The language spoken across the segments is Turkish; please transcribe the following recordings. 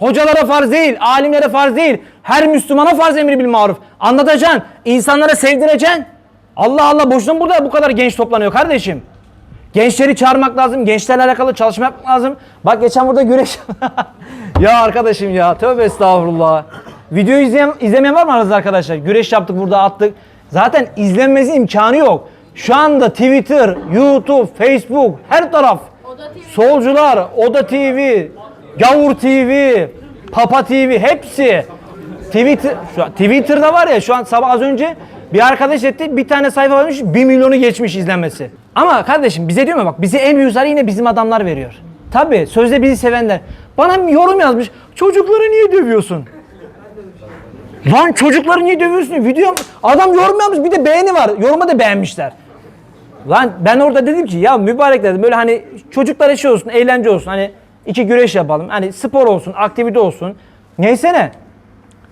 Hocalara farz değil, alimlere farz değil. Her Müslümana farz emri bil maruf. Anlatacaksın, insanlara sevdireceksin. Allah Allah boşuna burada bu kadar genç toplanıyor kardeşim. Gençleri çağırmak lazım, gençlerle alakalı çalışma yapmak lazım. Bak geçen burada güreş... ya arkadaşım ya tövbe estağfurullah. Videoyu izleyen, izlemeyen var mı aranızda arkadaşlar? Güreş yaptık burada attık. Zaten izlenmesi imkanı yok. Şu anda Twitter, YouTube, Facebook her taraf. Solcular, Oda TV, Gavur TV, Papa TV hepsi. Twitter, şu an, Twitter'da var ya şu an sabah az önce bir arkadaş etti bir tane sayfa varmış 1 milyonu geçmiş izlenmesi. Ama kardeşim bize diyor mu bak bize en büyük yine bizim adamlar veriyor. Tabi sözde bizi sevenler. Bana yorum yazmış çocukları niye dövüyorsun? Lan çocukları niye dövüyorsun? Video adam yorum yapmış bir de beğeni var. Yoruma da beğenmişler. Lan ben orada dedim ki ya mübarek dedim böyle hani çocuklara şey olsun, eğlence olsun. Hani iki güreş yapalım. Hani spor olsun, aktivite olsun. Neyse ne.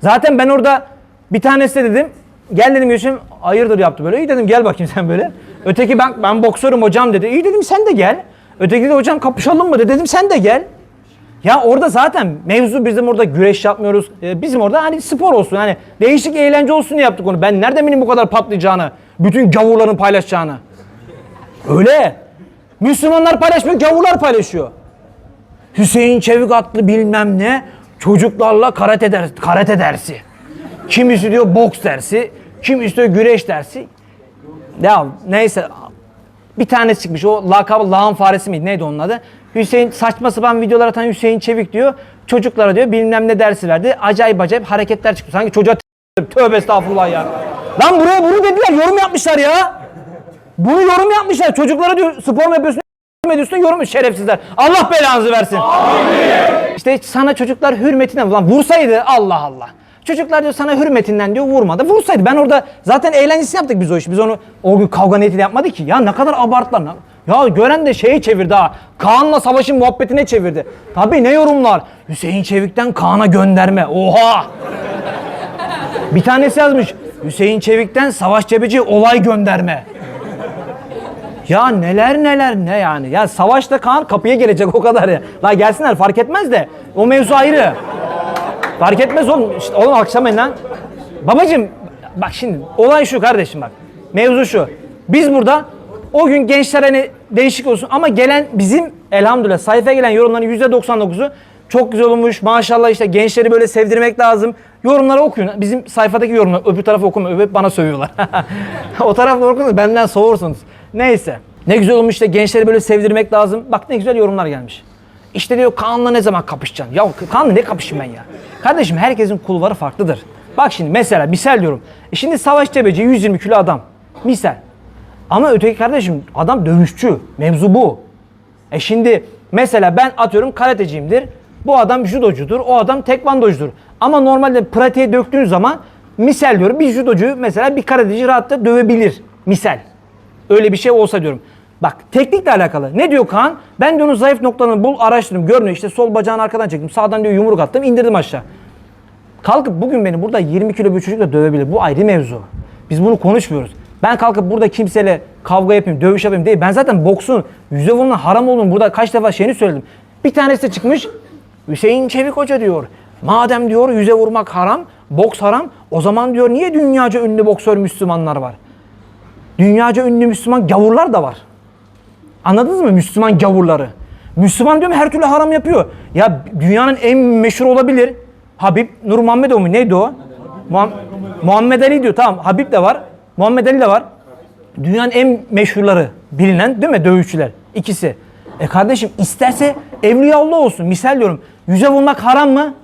Zaten ben orada bir tanesi de dedim gel dedim Gülşen hayırdır yaptı böyle. İyi dedim gel bakayım sen böyle. Öteki ben ben boksörüm hocam dedi. İyi dedim sen de gel. Öteki de hocam kapışalım mı dedi. Dedim sen de gel. Ya orada zaten mevzu bizim orada güreş yapmıyoruz. Ee, bizim orada hani spor olsun. Hani değişik eğlence olsun diye yaptık onu. Ben nereden bileyim bu kadar patlayacağını? Bütün gavurların paylaşacağını. Öyle. Müslümanlar paylaşmıyor, gavurlar paylaşıyor. Hüseyin Çevik adlı bilmem ne çocuklarla karate, ders, karate dersi. Kimisi diyor boks dersi, kimisi diyor güreş dersi. Ya neyse bir tanesi çıkmış o lakabı lağım faresi miydi neydi onun adı? Hüseyin saçma sapan videolar atan Hüseyin Çevik diyor. Çocuklara diyor bilmem ne dersi verdi. Acayip acayip hareketler çıktı. Sanki çocuğa tövbe estağfurullah ya. Lan buraya bunu dediler yorum yapmışlar ya. Bunu yorum yapmışlar. Çocuklara diyor spor yapıyorsun? Ne ediyorsun yorum şerefsizler. Allah belanızı versin. İşte sana çocuklar hürmetinden ulan vursaydı Allah Allah. Çocuklar diyor sana hürmetinden diyor vurmadı. Vursaydı ben orada zaten eğlencesini yaptık biz o işi. Biz onu o gün kavga niyetiyle yapmadık ki. Ya ne kadar abarttılar. Ya gören de şeyi çevirdi ha. Kaan'la savaşın muhabbetine çevirdi. Tabii ne yorumlar? Hüseyin Çevik'ten Kaan'a gönderme. Oha! Bir tanesi yazmış. Hüseyin Çevik'ten Savaş Cebeci olay gönderme. Ya neler neler ne yani. Ya savaşta Kaan kapıya gelecek o kadar ya. La gelsinler fark etmez de. O mevzu ayrı. Fark etmez oğlum. İşte oğlum akşam lan. Babacım bak şimdi olay şu kardeşim bak. Mevzu şu. Biz burada o gün gençler hani değişik olsun ama gelen bizim elhamdülillah sayfaya gelen yorumların %99'u çok güzel olmuş. Maşallah işte gençleri böyle sevdirmek lazım. Yorumları okuyun. Bizim sayfadaki yorumlar öbür tarafı okuma. Öbür bana sövüyorlar. o tarafları okuyun benden soğursunuz. Neyse. Ne güzel olmuş işte gençleri böyle sevdirmek lazım. Bak ne güzel yorumlar gelmiş. İşte diyor Kaan'la ne zaman kapışacaksın? Ya Kaan'la ne kapışayım ben ya? Kardeşim herkesin kulvarı farklıdır. Bak şimdi mesela misal diyorum. E şimdi Savaş Cebeci 120 kilo adam. Misal. Ama öteki kardeşim adam dövüşçü. Mevzu bu. E şimdi mesela ben atıyorum karateciyimdir. Bu adam judocudur. O adam tekvandocudur. Ama normalde pratiğe döktüğün zaman misal diyorum bir judocu mesela bir karateci rahatça dövebilir. Misal. Öyle bir şey olsa diyorum. Bak teknikle alakalı. Ne diyor Kaan? Ben diyor onun zayıf noktalarını bul araştırdım. Görünüyor işte sol bacağını arkadan çektim. Sağdan diyor yumruk attım indirdim aşağı. Kalkıp bugün beni burada 20 kilo bir çocukla dövebilir. Bu ayrı mevzu. Biz bunu konuşmuyoruz. Ben kalkıp burada kimseyle kavga yapayım, dövüş yapayım değil. Ben zaten boksun yüze vurulan haram olduğunu burada kaç defa şeyini söyledim. Bir tanesi de çıkmış. Hüseyin Çevik Hoca diyor. Madem diyor yüze vurmak haram, boks haram. O zaman diyor niye dünyaca ünlü boksör Müslümanlar var? Dünyaca ünlü Müslüman gavurlar da var. Anladınız mı Müslüman gavurları? Müslüman diyorum her türlü haram yapıyor. Ya dünyanın en meşhur olabilir. Habib Nurmuhammedoğlu mu? Neydi o? Muham- Muhammed Ali diyor. Tamam Habib de var. Muhammed Ali de var. Dünyanın en meşhurları bilinen değil mi dövüşçüler? İkisi. E kardeşim isterse Evliyaullah olsun. Misal diyorum. Yüze vurmak haram mı?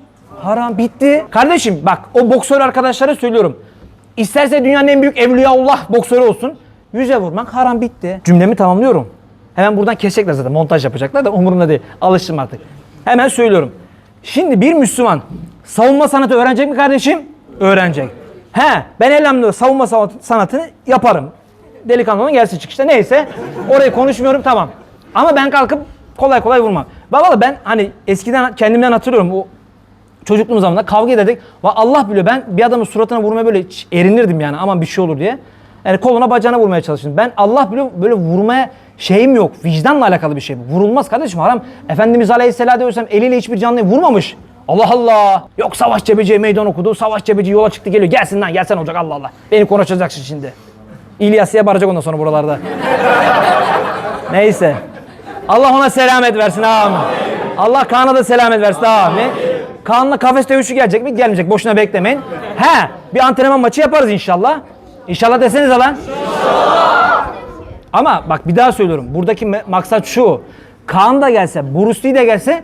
Haram. Bitti. Kardeşim bak o boksör arkadaşlara söylüyorum. İsterse dünyanın en büyük Evliyaullah boksörü olsun. Yüze vurmak haram bitti. Cümlemi tamamlıyorum. Hemen buradan kesecekler zaten. Montaj yapacaklar da umurumda değil. Alıştım artık. Hemen söylüyorum. Şimdi bir Müslüman savunma sanatı öğrenecek mi kardeşim? Öğrenecek. He ben elhamdülillah savunma sanat- sanatını yaparım. Delikanlı olan gelsin çıkışta neyse. Orayı konuşmuyorum tamam. Ama ben kalkıp kolay kolay vurmam. Valla ben hani eskiden kendimden hatırlıyorum. O çocukluğum zamanında kavga ederdik. Allah biliyor ben bir adamın suratına vurmaya böyle erinirdim yani aman bir şey olur diye. Yani koluna bacağına vurmaya çalıştım. Ben Allah biliyor böyle vurmaya şeyim yok. Vicdanla alakalı bir şey bu. Vurulmaz kardeşim haram. Efendimiz Aleyhisselatü Vesselam eliyle hiçbir canlıyı vurmamış. Allah Allah. Yok Savaş Cebeci'ye meydan okudu. Savaş Cebeci yola çıktı geliyor. Gelsin lan gelsen olacak Allah Allah. Beni konuşacaksın şimdi. İlyas'a baracak ondan sonra buralarda. Neyse. Allah ona selamet versin amin. Allah Kaan'a da selamet versin amin. Kaan'la kafes dövüşü gelecek mi? Gelmeyecek. Boşuna beklemeyin. He, bir antrenman maçı yaparız inşallah. İnşallah desenize lan. Ama bak bir daha söylüyorum. Buradaki maksat şu. Kaan da gelse, Bruce de gelse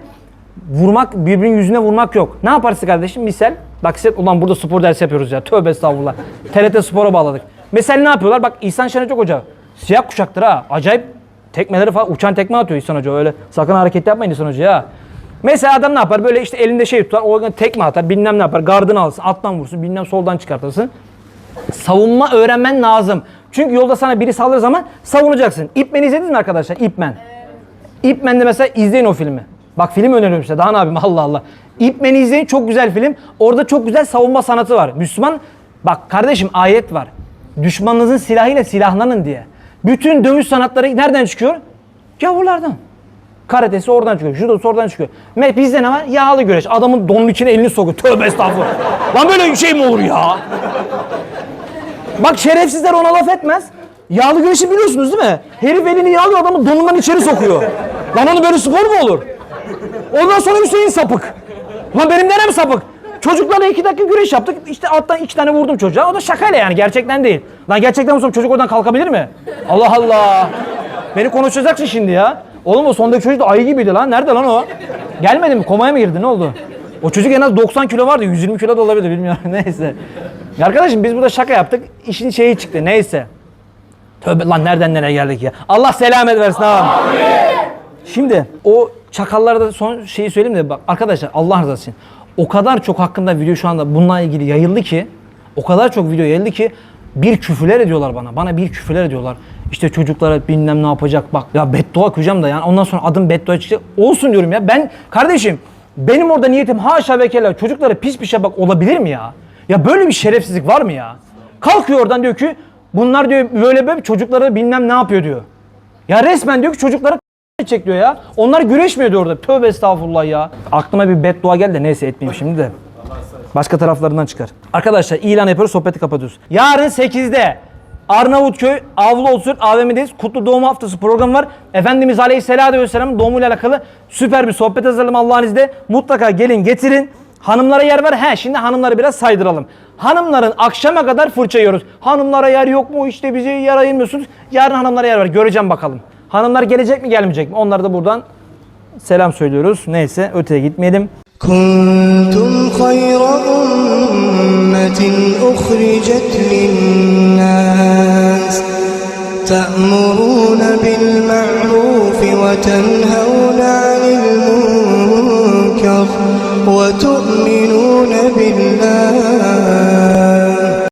vurmak, birbirinin yüzüne vurmak yok. Ne yaparsın kardeşim? Misal, bak size, ulan burada spor dersi yapıyoruz ya. Tövbe estağfurullah. TRT Spor'a bağladık. Mesela ne yapıyorlar? Bak İhsan Şenecek Hoca. Siyah kuşaktır ha. Acayip tekmeleri falan, uçan tekme atıyor İhsan Hoca. Öyle sakın hareket yapmayın İhsan Hoca ya. Mesela adam ne yapar? Böyle işte elinde şey tutar, o tekme atar, bilmem ne yapar. Gardını alsın, alttan vursun, bilmem soldan çıkartırsın savunma öğrenmen lazım. Çünkü yolda sana biri saldırır zaman savunacaksın. İpmen'i izlediniz mi arkadaşlar? İpmen. İpmen'de mesela izleyin o filmi. Bak film öneriyorum size. Daha ne yapayım Allah Allah. İpmen'i izleyin. Çok güzel film. Orada çok güzel savunma sanatı var. Müslüman bak kardeşim ayet var. Düşmanınızın silahıyla silahlanın diye. Bütün dövüş sanatları nereden çıkıyor? Gavurlardan. Karatesi oradan çıkıyor. Judosu oradan çıkıyor. Me bizde ne var? Yağlı güreş. Adamın donun içine elini sokuyor. Tövbe estağfurullah. Lan böyle bir şey mi olur ya? Bak şerefsizler ona laf etmez. Yağlı güreşi biliyorsunuz değil mi? Herif elini yağlıyor adamı donundan içeri sokuyor. Lan onun böyle spor mu olur? Ondan sonra Hüseyin sapık. Lan benim nerem sapık? Çocuklarla iki dakika güreş yaptık. İşte alttan iki tane vurdum çocuğa. O da şakayla yani gerçekten değil. Lan gerçekten olsam çocuk oradan kalkabilir mi? Allah Allah. Beni konuşacaksın şimdi ya. Oğlum o sondaki çocuk da ayı gibiydi lan. Nerede lan o? Gelmedi mi? Komaya mı girdi? Ne oldu? O çocuk en az 90 kilo vardı. 120 kilo da olabilir bilmiyorum. Neyse. Ya Arkadaşım biz burada şaka yaptık. İşin şeyi çıktı. Neyse. Tövbe lan nereden nereye geldik ya. Allah selamet versin abi. Şimdi o çakallara da son şeyi söyleyeyim de bak arkadaşlar Allah rızası için o kadar çok hakkında video şu anda bununla ilgili yayıldı ki o kadar çok video yayıldı ki bir küfürler ediyorlar bana. Bana bir küfürler ediyorlar. İşte çocuklara bilmem ne yapacak bak. Ya beddua okuyacağım da yani ondan sonra adım beddua çıkacak. Olsun diyorum ya. Ben kardeşim benim orada niyetim haşa ve kella çocuklara pis bir şey bak olabilir mi ya? Ya böyle bir şerefsizlik var mı ya? Kalkıyor oradan diyor ki bunlar diyor böyle böyle çocuklara bilmem ne yapıyor diyor. Ya resmen diyor ki çocuklara çek diyor ya. Onlar güreşmiyor diyor orada. Tövbe estağfurullah ya. Aklıma bir beddua geldi de neyse etmeyeyim şimdi de. Başka taraflarından çıkar. Arkadaşlar ilan yapıyoruz sohbeti kapatıyoruz. Yarın 8'de Arnavutköy Avlu Otur AVM'deyiz. Kutlu Doğum Haftası programı var. Efendimiz Aleyhisselatü Vesselam'ın doğumuyla alakalı süper bir sohbet hazırladım Allah'ın izniyle. Mutlaka gelin getirin. Hanımlara yer var. He şimdi hanımları biraz saydıralım. Hanımların akşama kadar fırça yiyoruz. Hanımlara yer yok mu? İşte bizi yer ayırmıyorsunuz. Yarın hanımlara yer var. Göreceğim bakalım. Hanımlar gelecek mi gelmeyecek mi? Onlara da buradan selam söylüyoruz. Neyse öteye gitmeyelim. Kuntum hayra ummetin uhricet linnâs تأمرون بالمعروف وتنهون عن المنكر وتؤمنون بالله.